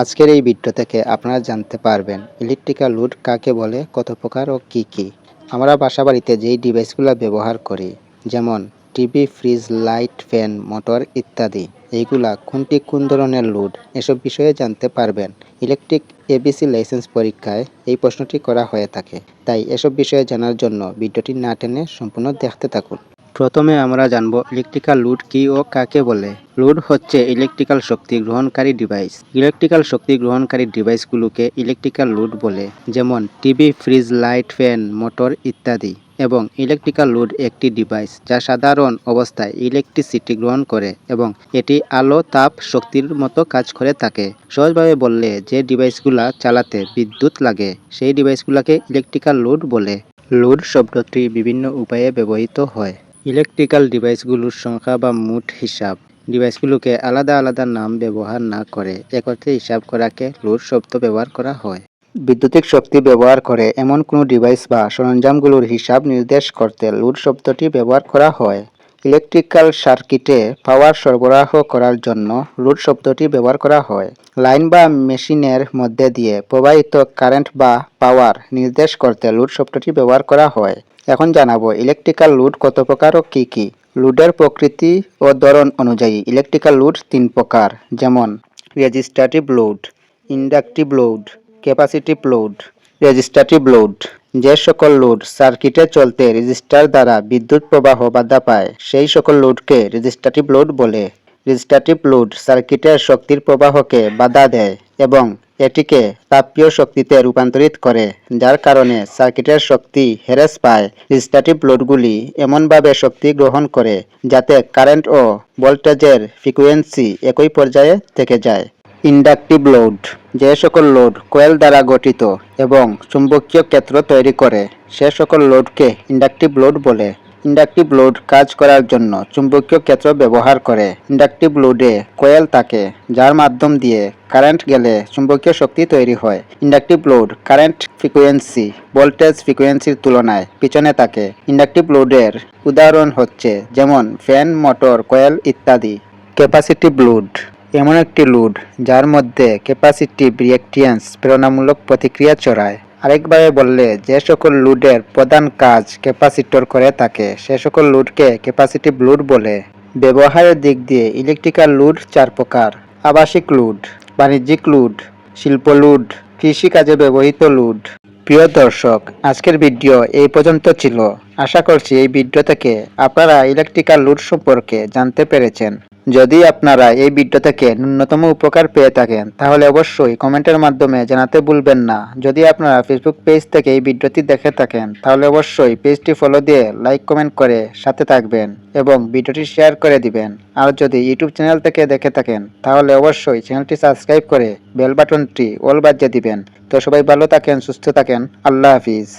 আজকের এই ভিডিও থেকে আপনারা জানতে পারবেন ইলেকট্রিক্যাল লোড কাকে বলে, কত প্রকার ও কি কি। আমরা বাসাবাড়িতে যেই ডিভাইসগুলো ব্যবহার করি, যেমন TV fridge light fan motor ইত্যাদি, এইগুলা কোনটি কোন ধরনের লোড এসব বিষয়ে জানতে পারবেন। ইলেকট্রিক এবিসি লাইসেন্স পরীক্ষায় এই প্রশ্নটি করা হয়ে থাকে। তাই এসব বিষয়ে জানার জন্য ভিডিওটি না টেনে সম্পূর্ণ দেখতে থাকুন। প্রথমে আমরা জানব ইলেকট্রিক্যাল লোড কি ও কাকে বলে। লোড হচ্ছে ইলেকট্রিক্যাল শক্তি গ্রহণকারী ডিভাইস ইলেকট্রিক্যাল শক্তি গ্রহণকারী ডিভাইসগুলোকে ইলেকট্রিক্যাল লোড বলে, যেমন TV fridge light fan motor ইত্যাদি। এবং ইলেকট্রিক্যাল লোড একটি ডিভাইস যা সাধারণ অবস্থায় ইলেকট্রিসিটি গ্রহণ করে এবং এটি আলো, তাপ, শক্তির মতো কাজ করে থাকে। সহজভাবে বললে, যে ডিভাইসগুলা চালাতে বিদ্যুৎ লাগে, সেই ডিভাইসগুলোকে ইলেকট্রিক্যাল লোড বলে। লোড শব্দটি বিভিন্ন উপায়ে ব্যবহৃত হয়। ইলেকট্রিক্যাল ডিভাইসগুলোর সংখ্যা বা মোট হিসাব। ডিভাইসগুলোকে আলাদা আলাদা নাম ব্যবহার না করে, একত্রে হিসাব করাকে লোড শব্দ ব্যবহার করা হয়। বিদ্যুতিক শক্তি ব্যবহার করে এমন কোনো ডিভাইস বা সরঞ্জামগুলোর হিসাব নির্দেশ করতে লোড শব্দটি ব্যবহার করা হয়। ইলেকট্রিক্যাল সার্কিটে পাওয়ার সরবরাহ করার জন্য লোড শব্দটি ব্যবহার করা হয়। লাইন বা মেশিনের মধ্যে দিয়ে প্রবাহিত কারেন্ট বা পাওয়ার নির্দেশ করতে লোড শব্দটি ব্যবহার করা হয়। এখন জানাব ইলেকট্রিক্যাল লোড কত প্রকার ও কী কী? লোডের প্রকৃতি ও ধরন অনুযায়ী ইলেকট্রিক্যাল লোড তিন প্রকার, যেমন resistive load inductive load capacitive load resistive load যে সকল লোড সার্কিটে চলতে রেজিস্টার দ্বারা বিদ্যুৎ প্রবাহ বাধা পায়, সেই সকল লোডকে রেজিস্ট্রেটিভ লোড বলে। রেজিস্ট্রেটিভ লোড সার্কিটের শক্তির প্রবাহকে বাধা দেয়। এবং এটিকে তাপীয় শক্তিতে রূপান্তরিত করে, যার কারণে সার্কিটের শক্তি হেরেস পায়। রেজিস্ট্রেটিভ লোডগুলি এমনভাবে শক্তি গ্রহণ করে যাতে কারেন্ট ও ভোল্টেজের ফ্রিকোয়েন্সি একই পর্যায়ে থেকে যায়। ইন্ডাকটিভ লোড যে সকল লোড কোয়েল দ্বারা গঠিত এবং চুম্বকীয় ক্ষেত্র তৈরি করে, সে সকল লোডকে ইন্ডাকটিভ লোড বলে। ইন্ডাকটিভ লোড কাজ করার জন্য চুম্বকীয় ক্ষেত্র ব্যবহার করে। ইন্ডাকটিভ লোডে কোয়েল থাকে, যার মাধ্যম দিয়ে কারেন্ট গেলে চুম্বকীয় শক্তি তৈরি হয়। Inductive load current frequency, voltage ফ্রিকোয়েন্সির তুলনায় পিছনে থাকে। ইন্ডাকটিভ লোডের উদাহরণ হচ্ছে যেমন ফ্যান, মোটর, কোয়েল ইত্যাদি। ক্যাপাসিটিভ লোড এমন একটি লোড যার মধ্যে ক্যাপাসিটিভ রিয়েক্টিয়েন্স প্রেরণামূলক প্রতিক্রিয়া চড়ায় আরেকভাবে বললে, যে সকল লোডের প্রধান কাজ ক্যাপাসিটর করে থাকে, সে সকল লোডকে ক্যাপাসিটিভ লোড বলে। ব্যবহারের দিক দিয়ে ইলেকট্রিক্যাল লোড চার প্রকার। আবাসিক লোড, বাণিজ্যিক লোড, শিল্প লোড কৃষিকাজে ব্যবহৃত লোড। প্রিয় দর্শক, আজকের ভিডিও এই পর্যন্ত ছিল। আশা করছি এই ভিডিও থেকে আপনারা ইলেকট্রিক্যাল লোড সম্পর্কে জানতে পেরেছেন। যদি আপনারা এই ভিডিও থেকে ন্যূনতম উপকার পেয়ে থাকেন, তাহলে অবশ্যই কমেন্টের মাধ্যমে জানাতে ভুলবেন না। যদি আপনারা ফেসবুক পেজ থেকে এই ভিডিওটি দেখে থাকেন, তাহলে অবশ্যই পেজটি ফলো দিয়ে লাইক কমেন্ট করে সাথে থাকবেন এবং ভিডিওটি শেয়ার করে দিবেন। আর যদি ইউটিউব চ্যানেল থেকে দেখে থাকেন, তাহলে অবশ্যই চ্যানেলটি সাবস্ক্রাইব করে বেল বাটনটি অল বাজিয়ে দিবেন। তো সবাই ভালো থাকেন, সুস্থ থাকেন। আল্লাহ হাফিজ।